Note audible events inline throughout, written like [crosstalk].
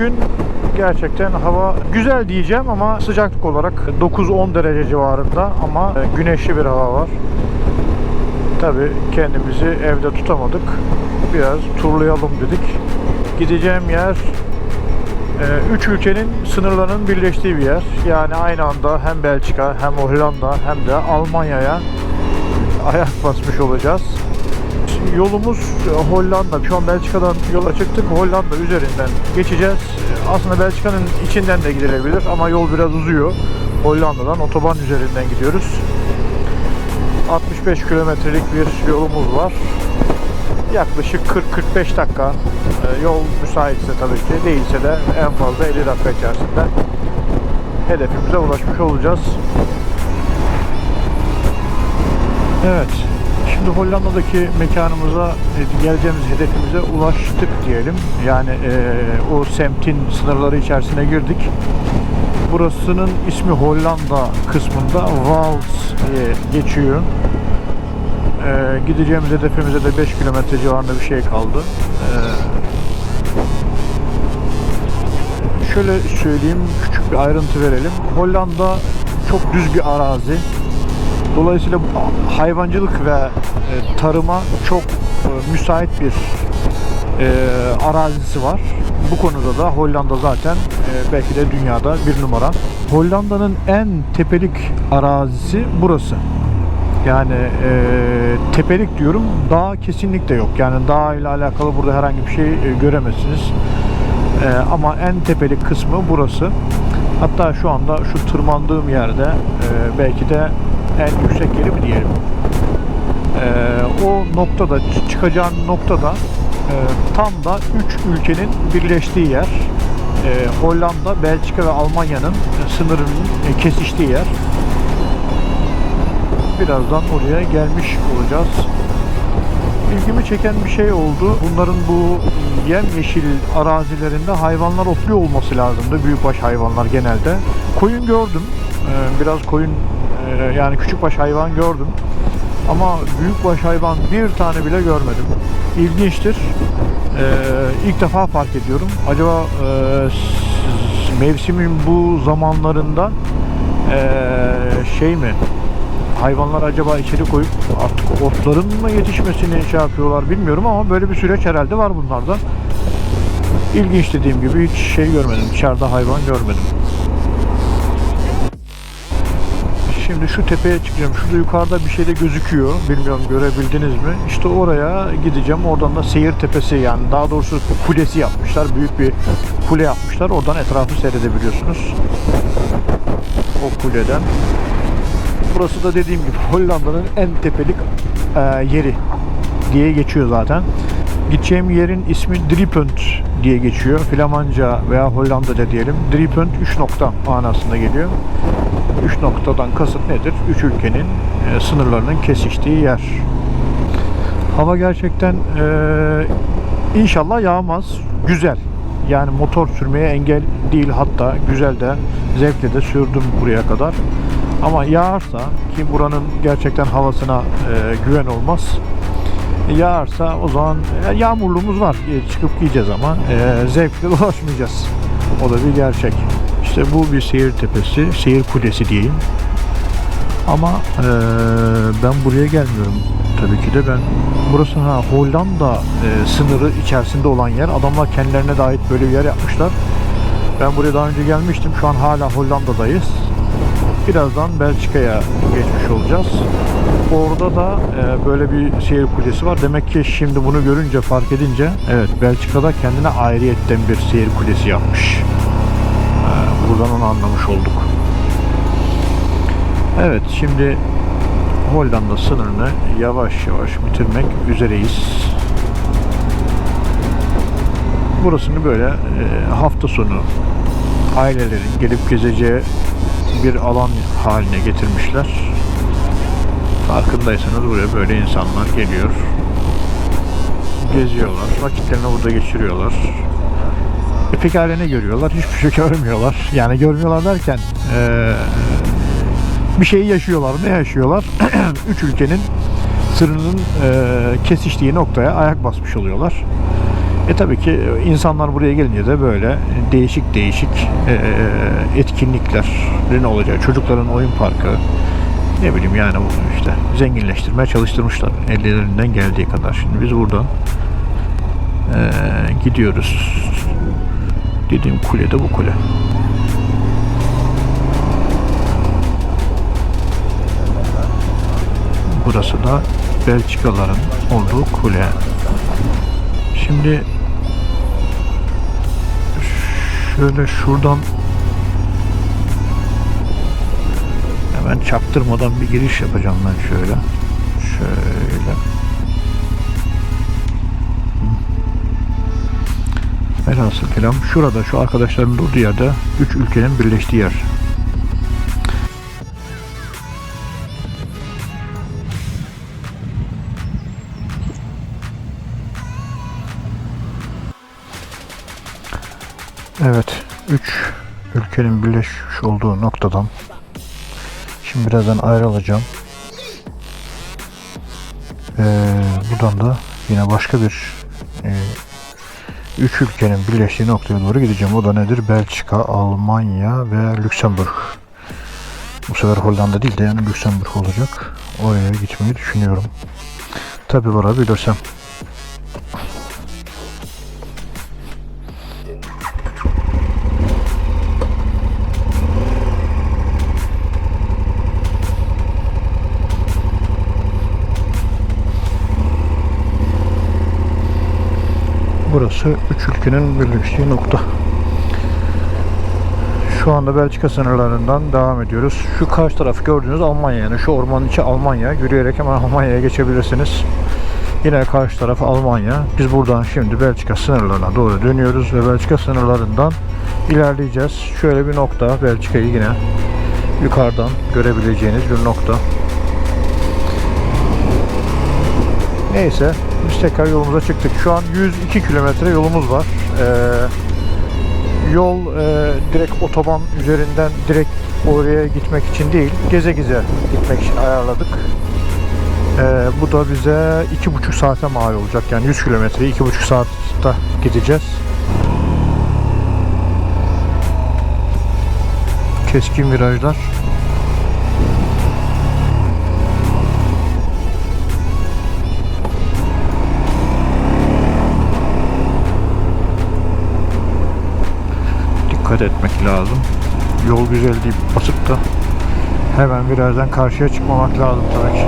bugün gerçekten hava güzel diyeceğim ama sıcaklık olarak 9-10 derece civarında ama e, güneşli bir hava var. Tabi kendimizi evde tutamadık. Biraz turlayalım dedik. Gideceğim yer e, üç ülkenin sınırlarının birleştiği bir yer. Yani aynı anda hem Belçika hem Hollanda hem de Almanya'ya ayak basmış olacağız. Yolumuz e, Hollanda. Şu an Belçika'dan yola çıktık. Hollanda üzerinden geçeceğiz. Aslında Belçika'nın içinden de gidilebilir ama yol biraz uzuyor. Hollanda'dan otoban üzerinden gidiyoruz. 65 kilometrelik bir yolumuz var. Yaklaşık 40-45 dakika e, yol müsaitse tabii ki değilse de en fazla 50 dakika içerisinde hedefimize ulaşmış olacağız. Evet. Şimdi Hollanda'daki mekanımıza, e, geleceğimiz hedefimize ulaştık diyelim. Yani e, o semtin sınırları içerisine girdik. Burasının ismi Hollanda kısmında Wals diye geçiyor. E, gideceğimiz hedefimize de 5 kilometre civarında bir şey kaldı. E, şöyle söyleyeyim, küçük bir ayrıntı verelim. Hollanda çok düz bir arazi. Dolayısıyla hayvancılık ve e, tarıma çok e, müsait bir e, arazisi var. Bu konuda da Hollanda zaten belki de dünyada bir numara. Hollanda'nın en tepelik arazisi burası. Yani e, tepelik diyorum, dağ kesinlikle yok. Yani dağ ile alakalı burada herhangi bir şey e, göremezsiniz. E, ama en tepelik kısmı burası. Hatta şu anda şu tırmandığım yerde e, belki de en yüksek yeri mi diyelim. E, o noktada çıkacağın noktada e, tam da üç ülkenin birleştiği yer. E, Hollanda, Belçika ve Almanya'nın sınırının e, kesiştiği yer. Birazdan oraya gelmiş olacağız. İlgimi çeken bir şey oldu. Bunların bu yemyeşil arazilerinde hayvanlar otluyor olması lazımdı. Büyükbaş hayvanlar genelde. Koyun gördüm. Ee, biraz koyun e, yani küçükbaş hayvan gördüm. Ama büyükbaş hayvan bir tane bile görmedim. İlginçtir. Ee, ilk defa fark ediyorum. Acaba e, mevsimin bu zamanlarında e, şey mi hayvanlar acaba içeri koyup artık otların mı yetişmesini şey yapıyorlar bilmiyorum ama böyle bir süreç herhalde var bunlarda. İlginç dediğim gibi hiç şey görmedim. Dışarıda hayvan görmedim. Şimdi şu tepeye çıkacağım. Şurada yukarıda bir şey de gözüküyor. Bilmiyorum görebildiniz mi? İşte oraya gideceğim. Oradan da seyir tepesi yani daha doğrusu kulesi yapmışlar. Büyük bir kule yapmışlar. Oradan etrafı seyredebiliyorsunuz. O kuleden. Burası da dediğim gibi Hollanda'nın en tepelik e, yeri diye geçiyor zaten. Gideceğim yerin ismi Driepunt diye geçiyor. Flamanca veya Hollanda'da diyelim. Driepunt 3 nokta manasında geliyor. 3 noktadan kasıt nedir? 3 ülkenin e, sınırlarının kesiştiği yer. Hava gerçekten e, inşallah yağmaz. Güzel. Yani motor sürmeye engel değil hatta güzel de zevkle de sürdüm buraya kadar. Ama yağarsa ki buranın gerçekten havasına e, güven olmaz. Yağarsa o zaman e, yağmurluğumuz var. E, çıkıp giyeceğiz ama e, zevkle [laughs] dolaşmayacağız. O da bir gerçek. İşte bu bir seyir tepesi, seyir kulesi diyeyim. Ama e, ben buraya gelmiyorum. Tabii ki de ben burası ha Hollanda e, sınırı içerisinde olan yer. Adamlar kendilerine de ait böyle bir yer yapmışlar. Ben buraya daha önce gelmiştim. Şu an hala Hollanda'dayız. Birazdan Belçika'ya geçmiş olacağız. Orada da e, böyle bir seyir kulesi var. Demek ki şimdi bunu görünce, fark edince evet Belçika'da kendine ayrıyetten bir seyir kulesi yapmış. Buradan onu anlamış olduk. Evet şimdi Hollanda sınırını yavaş yavaş bitirmek üzereyiz. Burasını böyle e, hafta sonu ailelerin gelip gezeceği bir alan haline getirmişler. Farkındaysanız buraya böyle insanlar geliyor. Geziyorlar. Vakitlerini burada geçiriyorlar. E pekala ne görüyorlar? Hiçbir şey görmüyorlar. Yani görmüyorlar derken eee, bir şeyi yaşıyorlar. Ne yaşıyorlar? [clears throat] Üç ülkenin sınırının eee, kesiştiği noktaya ayak basmış oluyorlar. E tabii ki insanlar buraya gelince de böyle değişik değişik e, etkinliklerin olacağı, çocukların oyun parkı, ne bileyim yani bu işte zenginleştirmeye çalıştırmışlar ellerinden geldiği kadar. Şimdi biz buradan e, gidiyoruz. Dediğim kule de bu kule. Burası da Belçikaların olduğu kule. Şimdi şöyle şuradan hemen çaktırmadan bir giriş yapacağım ben şöyle. Şöyle. Velhasıl kelam şurada şu arkadaşların durduğu yerde üç ülkenin birleştiği yer. Evet, üç ülkenin birleşmiş olduğu noktadan şimdi birazdan ayrılacağım. Ee, buradan da yine başka bir 3 ülkenin birleştiği noktaya doğru gideceğim. O da nedir? Belçika, Almanya ve Lüksemburg. Bu sefer Hollanda değil de yani Lüksemburg olacak. Oraya gitmeyi düşünüyorum. Tabi varabilirsem. Burası üç ülkenin birleştiği nokta. Şu anda Belçika sınırlarından devam ediyoruz. Şu karşı taraf gördüğünüz Almanya yani şu ormanın içi Almanya. Yürüyerek hemen Almanya'ya geçebilirsiniz. Yine karşı taraf Almanya. Biz buradan şimdi Belçika sınırlarına doğru dönüyoruz ve Belçika sınırlarından ilerleyeceğiz. Şöyle bir nokta Belçika'yı yine yukarıdan görebileceğiniz bir nokta. Neyse biz tekrar yolumuza çıktık. Şu an 102 kilometre yolumuz var. Ee, yol e, direkt otoban üzerinden direkt oraya gitmek için değil, geze geze gitmek için ayarladık. Ee, bu da bize iki buçuk saate mal olacak. Yani 100 kilometre iki buçuk saatte gideceğiz. Keskin virajlar. Dikkat etmek lazım. Yol güzel deyip basıp da hemen virajdan karşıya çıkmamak lazım tabii ki.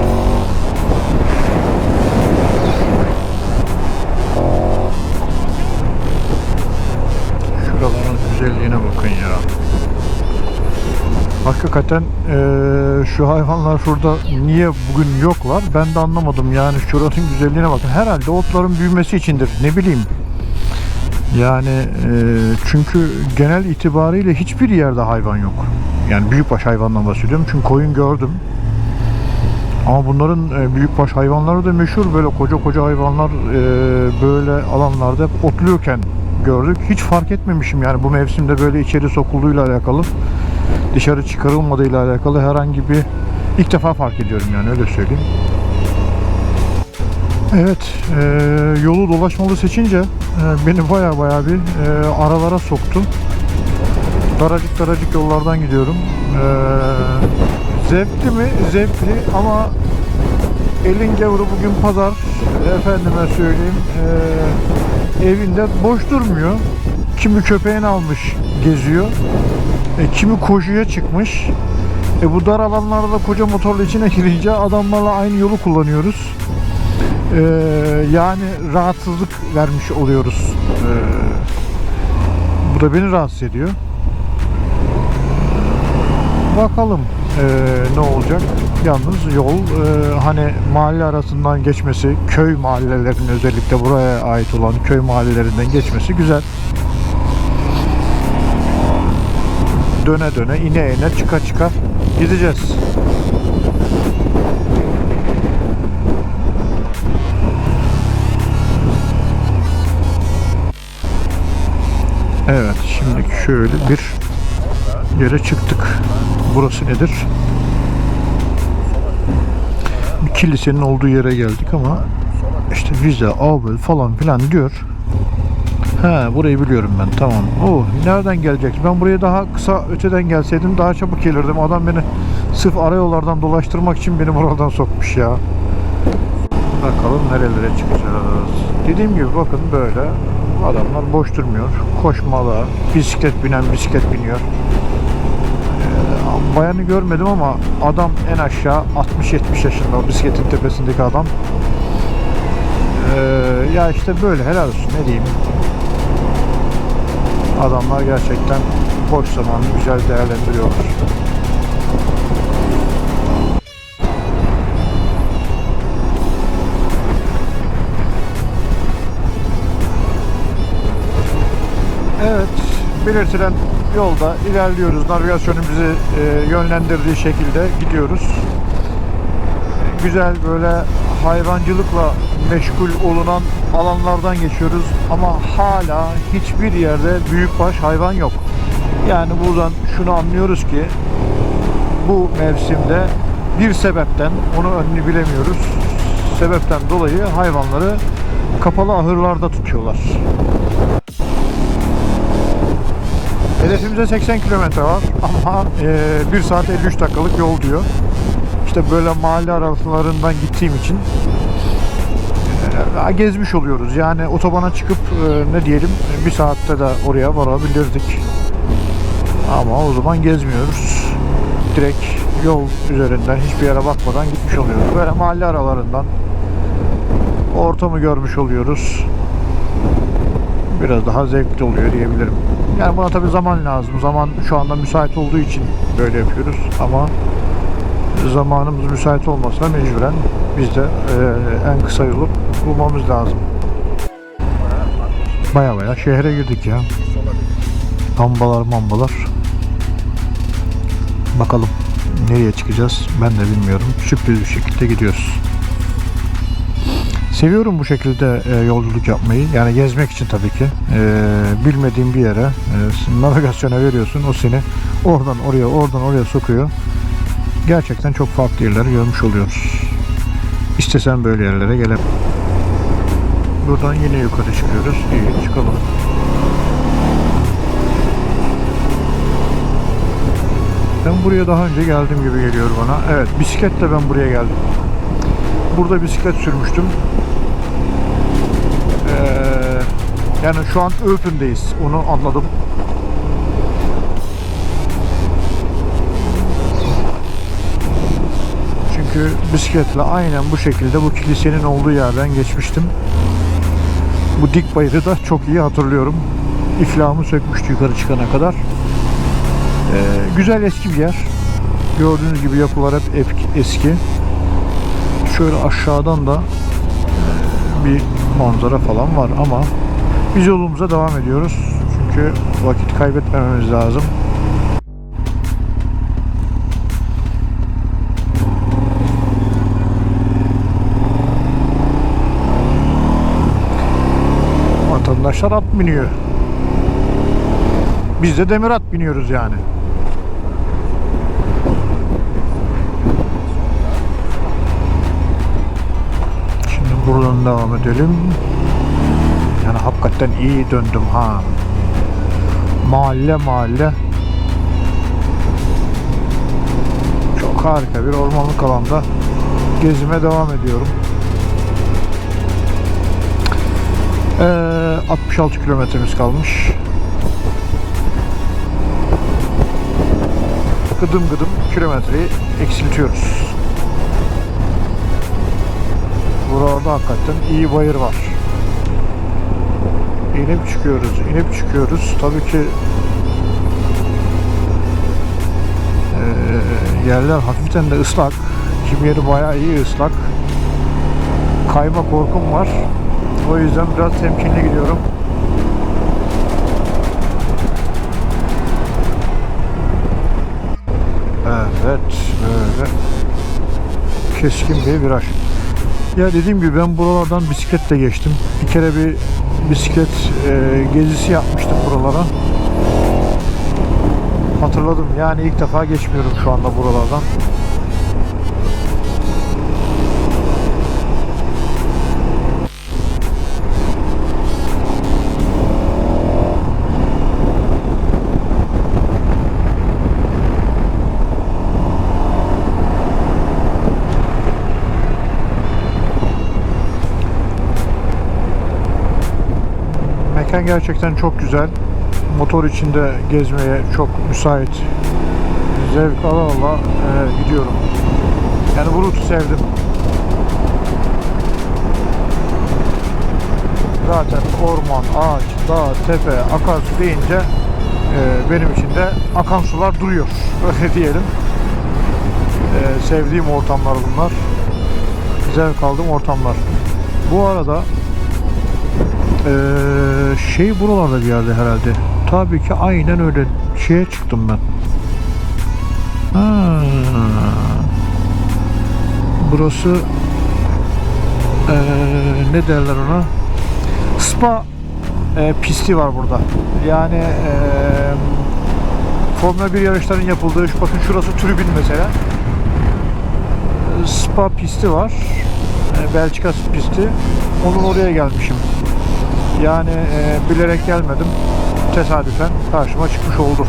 Şuraların güzelliğine bakın ya. Hakikaten eee, şu hayvanlar şurada niye bugün yoklar ben de anlamadım yani şuranın güzelliğine bakın. Herhalde otların büyümesi içindir ne bileyim. Yani e, çünkü genel itibariyle hiçbir yerde hayvan yok. Yani büyükbaş hayvandan bahsediyorum. Çünkü koyun gördüm. Ama bunların e, büyükbaş hayvanları da meşhur. Böyle koca koca hayvanlar e, böyle alanlarda hep otluyorken gördük. Hiç fark etmemişim yani bu mevsimde böyle içeri sokulduğuyla alakalı, dışarı çıkarılmadığıyla alakalı herhangi bir ilk defa fark ediyorum yani öyle söyleyeyim. Evet, e, yolu dolaşmalı seçince e, beni baya baya bir e, aralara soktu. Daracık daracık yollardan gidiyorum. E, zevkli mi? Zevkli ama elin gavuru bugün pazar. Efendime söyleyeyim, e, evinde boş durmuyor. Kimi köpeğini almış geziyor. E, kimi koşuya çıkmış. E, bu dar alanlarda da koca motorla içine [laughs] girince adamlarla aynı yolu kullanıyoruz. Ee, yani rahatsızlık vermiş oluyoruz. Ee, bu da beni rahatsız ediyor. Bakalım ee, ne olacak. Yalnız yol ee, hani mahalle arasından geçmesi, köy mahallelerinin özellikle buraya ait olan köy mahallelerinden geçmesi güzel. Döne döne, ine ine, çıka çıka gideceğiz. Evet şimdi şöyle bir yere çıktık. Burası nedir? Bir kilisenin olduğu yere geldik ama işte vize, avbel falan filan diyor. He burayı biliyorum ben tamam. Oh nereden gelecek? Ben buraya daha kısa öteden gelseydim daha çabuk gelirdim. Adam beni sırf arayollardan dolaştırmak için beni buradan sokmuş ya. Bakalım nerelere çıkacağız. Dediğim gibi bakın böyle adamlar boş durmuyor. Koşmalı, bisiklet binen bisiklet biniyor. Ee, bayanı görmedim ama adam en aşağı 60-70 yaşında o bisikletin tepesindeki adam. Ee, ya işte böyle helal olsun ne diyeyim. Adamlar gerçekten boş zamanı güzel değerlendiriyorlar. Belirtilen yolda ilerliyoruz. Navigasyonun bizi e, yönlendirdiği şekilde gidiyoruz. Güzel böyle hayvancılıkla meşgul olunan alanlardan geçiyoruz ama hala hiçbir yerde büyükbaş hayvan yok. Yani buradan şunu anlıyoruz ki bu mevsimde bir sebepten, onu önünü bilemiyoruz. Sebepten dolayı hayvanları kapalı ahırlarda tutuyorlar. Hedefimize 80 kilometre var ama e, 1 saat 53 dakikalık yol diyor. İşte böyle mahalle aralarından gittiğim için e, gezmiş oluyoruz. Yani otobana çıkıp e, ne diyelim bir saatte de oraya varabilirdik. Ama o zaman gezmiyoruz. Direkt yol üzerinden hiçbir yere bakmadan gitmiş oluyoruz. Böyle mahalle aralarından ortamı görmüş oluyoruz. Biraz daha zevkli oluyor diyebilirim. Yani buna tabi zaman lazım. Zaman şu anda müsait olduğu için böyle yapıyoruz ama zamanımız müsait olmasa mecburen biz de e, en kısa yolu bulmamız lazım. Baya baya şehre girdik ya. Ambalar mambalar. Bakalım nereye çıkacağız ben de bilmiyorum. Sürpriz bir şekilde gidiyoruz. Seviyorum bu şekilde e, yolculuk yapmayı. Yani gezmek için tabii ki. E, bilmediğin bir yere e, navigasyona veriyorsun. O seni oradan oraya, oradan oraya sokuyor. Gerçekten çok farklı yerler görmüş oluyoruz. İstesen böyle yerlere gele. Buradan yine yukarı çıkıyoruz. İyi çıkalım. Ben buraya daha önce geldim gibi geliyor bana. Evet bisikletle ben buraya geldim. Burada bisiklet sürmüştüm. Ee, yani şu an Open'deyiz. Onu anladım. Çünkü bisikletle aynen bu şekilde bu kilisenin olduğu yerden geçmiştim. Bu dik bayırı da çok iyi hatırlıyorum. İflahımı sökmüştü yukarı çıkana kadar. Ee, güzel eski bir yer. Gördüğünüz gibi yapılar hep eski. Şöyle aşağıdan da e, bir manzara falan var ama biz yolumuza devam ediyoruz. Çünkü vakit kaybetmememiz lazım. Vatandaşlar at biniyor. Biz de demir at biniyoruz yani. Şimdi buradan devam edelim. Yani hakikaten iyi döndüm ha. Mahalle mahalle. Çok harika bir ormanlık alanda gezime devam ediyorum. Ee, 66 kilometremiz kalmış. Gıdım gıdım kilometreyi eksiltiyoruz. Burada hakikaten iyi bayır var. İnip çıkıyoruz, inip çıkıyoruz. Tabii ki e, yerler hafiften de ıslak. Kim yeri bayağı iyi ıslak. Kayma korkum var. O yüzden biraz temkinli gidiyorum. Evet, böyle keskin bir viraj. Ya dediğim gibi ben buralardan bisikletle geçtim. Bir kere bir bisiklet e, gezisi yapmıştım buralara. Hatırladım. Yani ilk defa geçmiyorum şu anda buralardan. Mekan gerçekten çok güzel. Motor içinde gezmeye çok müsait. Zevk ala ala e, gidiyorum. Yani bu rutu sevdim. Zaten orman, ağaç, dağ, tepe, akarsu deyince e, benim için de akan sular duruyor. [laughs] Öyle diyelim. E, sevdiğim ortamlar bunlar. Zevk aldığım ortamlar. Bu arada e, şey buralarda bir yerde herhalde. Tabii ki aynen öyle şeye çıktım ben. Ha. Burası e, ne derler ona? Spa e, pisti var burada. Yani e, Formula 1 yarışların yapıldığı, şu bakın şurası tribün mesela. Spa pisti var. E, Belçika pisti. Onun oraya gelmişim. Yani e, bilerek gelmedim. Tesadüfen karşıma çıkmış oldu.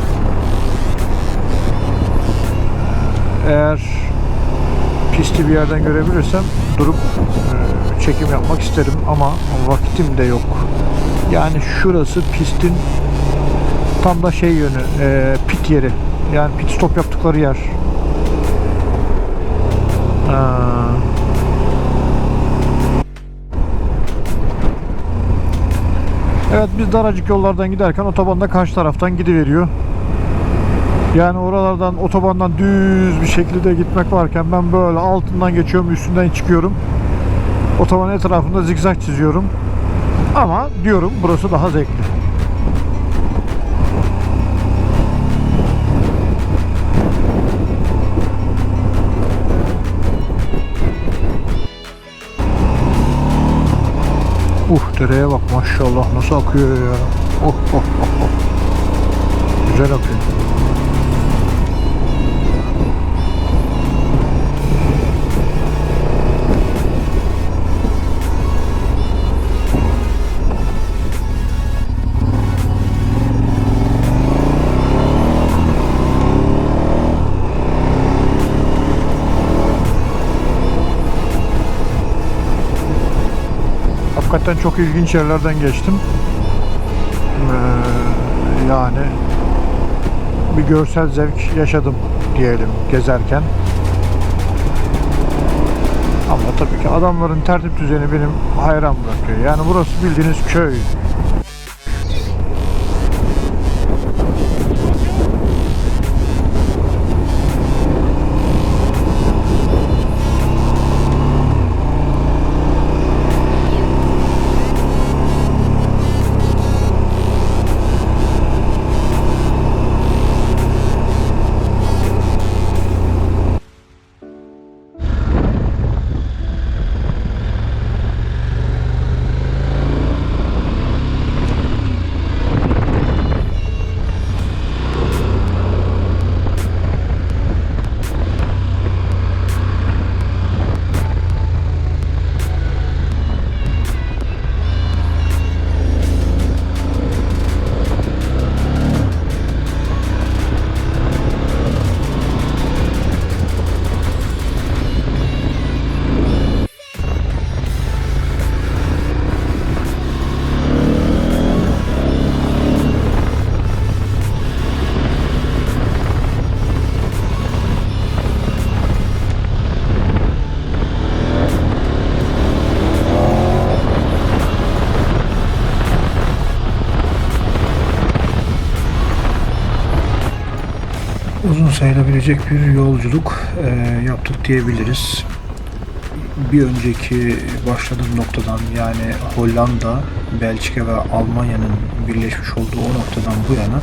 Eğer pisti bir yerden görebilirsem durup e, çekim yapmak isterim ama vaktim de yok. Yani şurası pistin tam da şey yönü, e, pit yeri. Yani pit stop yaptıkları yer. Ha. Evet biz daracık yollardan giderken otobanda karşı taraftan gidiveriyor. Yani oralardan otobandan düz bir şekilde gitmek varken ben böyle altından geçiyorum üstünden çıkıyorum. Otoban etrafında zigzag çiziyorum. Ama diyorum burası daha zevkli. Uh dereye bak maşallah nasıl akıyor ya. Oh oh oh oh. Güzel akıyor. Hakikaten çok ilginç yerlerden geçtim. Ee, yani bir görsel zevk yaşadım diyelim gezerken. Ama tabii ki adamların tertip düzeni benim hayran bırakıyor. Yani burası bildiğiniz köy. Sayılabilecek bir yolculuk e, yaptık diyebiliriz. Bir önceki başladığım noktadan yani Hollanda, Belçika ve Almanya'nın birleşmiş olduğu o noktadan bu yana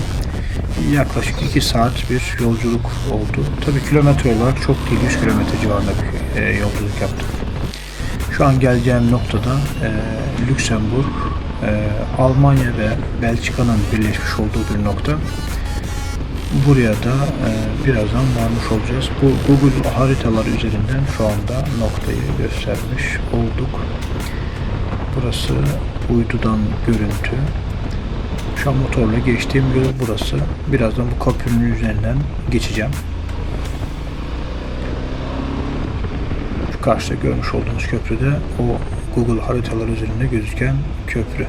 yaklaşık 2 saat bir yolculuk oldu. Tabii kilometre olarak çok değil 100 kilometre civarında bir e, yolculuk yaptık. Şu an geleceğim noktada e, Lüksemburg, e, Almanya ve Belçika'nın birleşmiş olduğu bir nokta. Buraya da e, birazdan varmış olacağız. Bu Google haritalar üzerinden şu anda noktayı göstermiş olduk. Burası uydudan görüntü. Şu an motorla geçtiğim yol burası. Birazdan bu köprünün üzerinden geçeceğim. Şu karşıda görmüş olduğunuz köprüde o Google haritalar üzerinde gözüken köprü.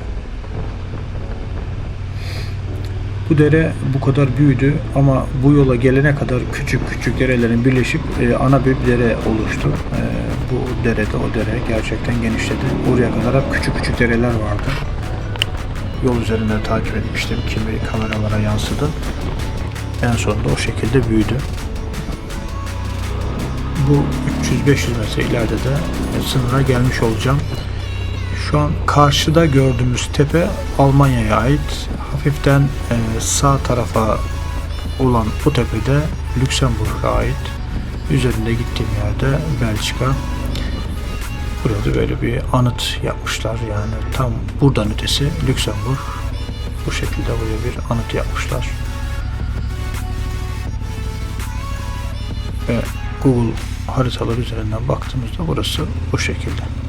Bu dere bu kadar büyüdü ama bu yola gelene kadar küçük küçük derelerin birleşip e, ana bir dere oluştu. E, bu derede o dere gerçekten genişledi. Oraya kadar hep küçük küçük dereler vardı. Yol üzerinde takip etmiştim. Kimi kameralara yansıdı. En sonunda o şekilde büyüdü. Bu 300-500 metre ileride de sınıra gelmiş olacağım. Şu an karşıda gördüğümüz tepe Almanya'ya ait. Hafiften e, sağ tarafa olan bu tepede Lüksemburg'a ait. Üzerinde gittiğim yerde Belçika. Burada böyle bir anıt yapmışlar. Yani tam buradan ötesi Lüksemburg. Bu şekilde buraya bir anıt yapmışlar. Ve Google haritalar üzerinden baktığımızda burası bu şekilde.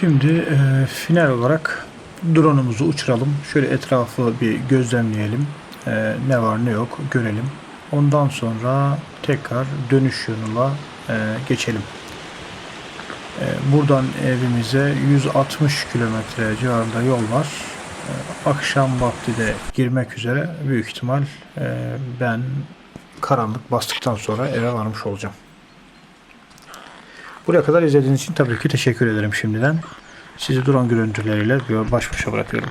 Şimdi e, final olarak drone'umuzu uçuralım. Şöyle etrafı bir gözlemleyelim. E, ne var ne yok görelim. Ondan sonra tekrar dönüş yoluna e, geçelim. E, buradan evimize 160 kilometre civarında yol var. E, akşam vakti de girmek üzere büyük ihtimal e, ben karanlık bastıktan sonra eve varmış olacağım. Buraya kadar izlediğiniz için tabii ki teşekkür ederim şimdiden. Sizi drone görüntüleriyle baş başa bırakıyorum.